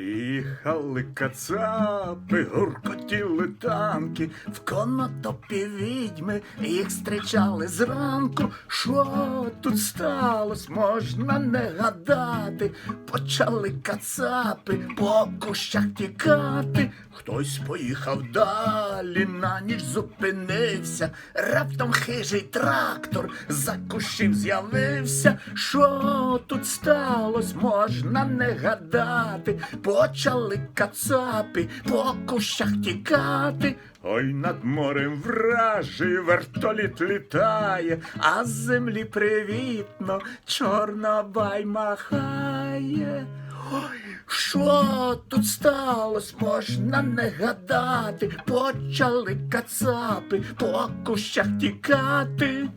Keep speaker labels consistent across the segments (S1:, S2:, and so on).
S1: Їхали кацапи, гуркотіли танки, в конотопі відьми їх зустрічали зранку. Що тут сталося, можна не гадати. Почали кацапи по кущах тікати. Хтось поїхав далі, на ніч зупинився. Раптом хижий трактор за кущів з'явився. Що тут сталося, можна не гадати. Почали кацапи по кущах тікати. Ой, над морем вражий вертоліт літає, а з землі привітно чорнобай махає. Ой, що тут сталося, можна не гадати. Почали кацапи по кущах тікати.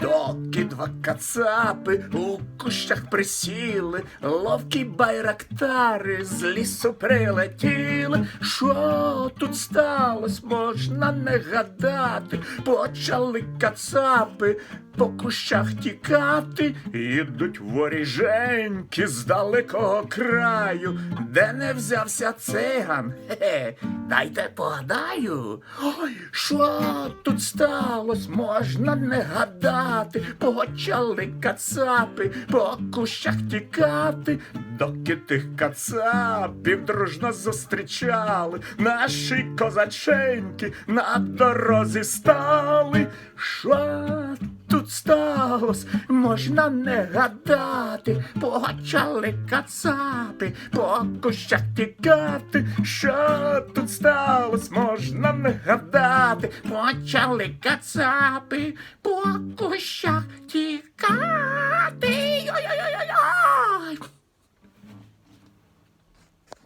S1: Доки два кацапи у кущах присіли, ловкі байрактари з лісу прилетіли. Що тут сталося, можна не гадати. Почали кацапи по кущах тікати, ідуть воріженьки з далекого краю, де не взявся циган. Хе-хе, дайте погадаю. Ой, що тут сталося, можна не гадати. Почали кацапи по кущах тікати, доки тих кацапів дружно зустрічали, наші козаченьки на дорозі стали. Що сталося, можна не гадати, почали кацапи по кущах тікати. Що тут сталося, можна не гадати, почали кацапи по кущах тікати.